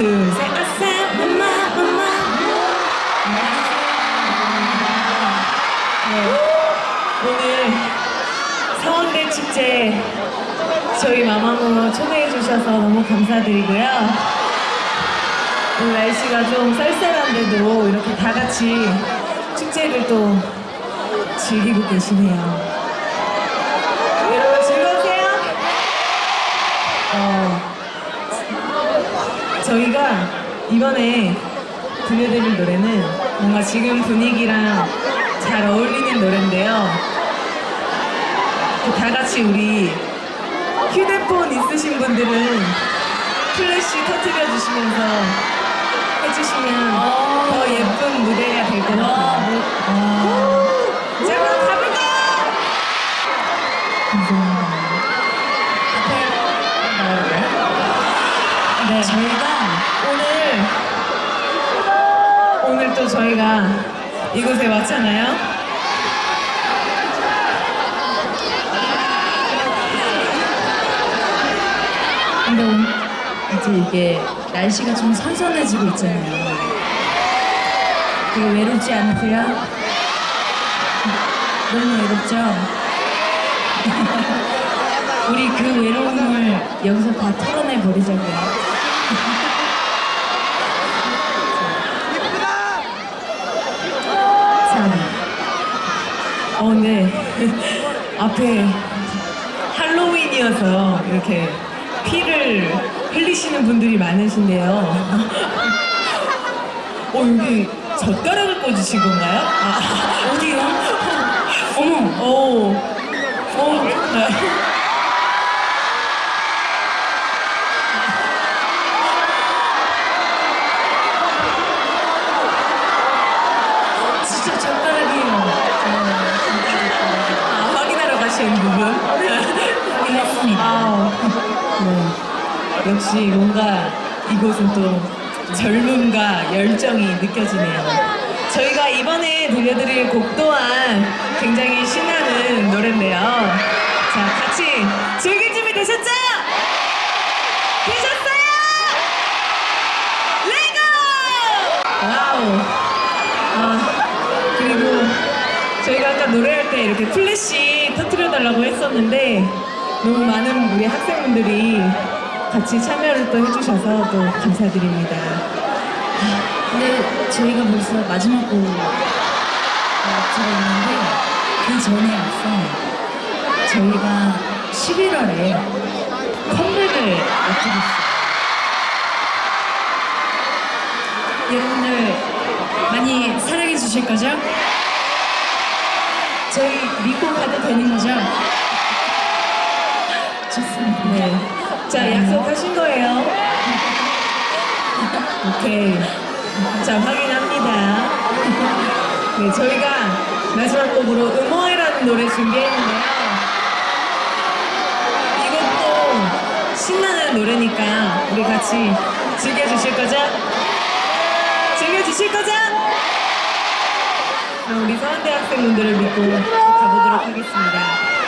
네. 오늘 서원대 축제 저희 마마무 초대해 주셔서 너무 감사드리고요. 오늘 날씨가 좀 쌀쌀한데도 이렇게 다 같이 축제를 또 즐기고 계시네요. 이번에 들려드릴 노래는 뭔가 지금 분위기랑 잘 어울리는 노래인데요. 다 같이 우리 휴대폰 있으신 분들은 플래시 터트려 주시면서 해주시면 오늘 또 저희가 이곳에 왔잖아요. 근데 이제 이게 날씨가 좀 선선해지고 있잖아요. 되게 외롭지 않으세요? 너무 외롭죠? 우리 그 외로움을 여기서 다 털어내 버리자고요. 자, 어, 네. 앞에 할로윈이어서 이렇게 피를 흘리시는 분들이 많으신데요. 어, 여기 젓가락을 꽂으신 건가요? 아, 어디요? 역시 뭔가 이곳은 또 젊음과 열정이 느껴지네요. 저희가 이번에 들려드릴 곡 또한 굉장히 신나는 노래인데요. 자, 같이 즐길 준비 되셨죠? 되셨어요? 레고! 와우! 아, 그리고 저희가 아까 노래할 때 이렇게 플래시 터트려달라고 했었는데 너무 많은 우리 학생분들이 같이 참여를 또 해주셔서 또 감사드립니다. 근데 저희가 벌써 마지막 곡 앞두고 있는데 그 전에 앞서 저희가 11월에 컴백을 앞두고 있어요. 여러분들 많이 사랑해 주실 거죠? 저희 믿고 가도 되는 거죠? 좋습니다. 네. 자, 약속하신 거예요. 오케이. 자, 확인합니다. 네, 저희가 마지막 곡으로 음워해라는 노래 준비했는데요. 이것도 신나는 노래니까 우리 같이 즐겨주실 거죠? 즐겨주실 거죠? 그럼 우리 서원대 학생분들을 믿고 가보도록 하겠습니다.